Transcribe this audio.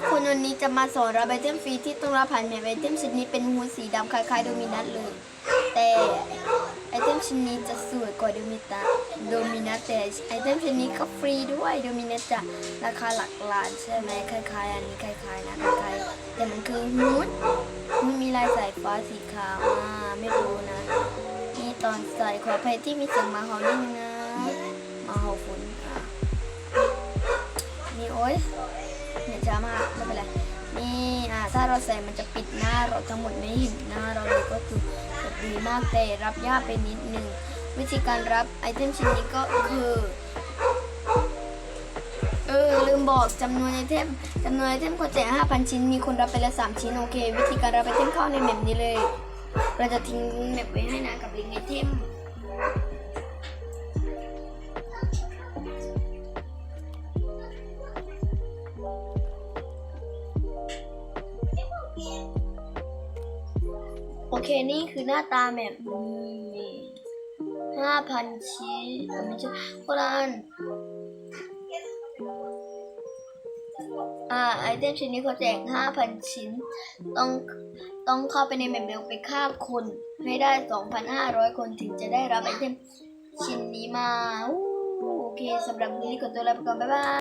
ทุกคนวันนี้จะมาสอนรับไอเทมฟรีที่ต้องรับผ่านแมปไอเทมชิ้นนี้เป็นหูสีดำคล้ายๆโดมินัทเลย แต่ไอเทมชิ้นนี้จะสวยกว่าโดมิตาโดมินัทแต่ไอเทมชิ้นนี้ก็ฟรีด้วยโดมินัทจะราคาหลักล้านใช่ไหมคล้ายๆ อันนี้คล้ายๆนะคล้ายๆแต่มันคือฮูดมันมีลายสายฟ้าสีขาวอ่าไม่รู้นะนี่ตอนใส่ขออภัยที่มีเสียงมาเห่านิดนึงนะมาเห่าฝนอะนี่โอ๊ย ช้ามากไม่เป็นไรนี่อ่าถ้าเราใส่มันจะปิดหน้าเราทั้งหมดไม่เห็นหน้าเราเลยก็คือดีมากแต่รับยากไปนิดนึงวิธีการรับไอเทมชิ้นนี้ก็คือเออลืมบอกจำนวนไอเทมจำนวนไอเทมคนแจก5,000 ชิ้นมีคนรับไปล้ว3ชิ้นโอเค วิธีการรับไอเทมเข้าในแมปนี้เลย เราจะทิ้งแมปไว้ให้นะกับลิงก์ไอเทม โอเคนี่คือหน้าตาแบบนี้ห้าพันชิ้นไม่ใช่คนละอันอ่าไอเทมชิ้นนี้เขาแจกห้าพันชิ้น ต้องต้องเข้าไปในแมปเบลไปฆ่าคนให้ได้สองพันห้าร้อยคนถึงจะได้รับไอเทมชิ้นนี้มา โอเคสำหรับวันนี้ขอตัวลาไปก่อน บ๊ายบาย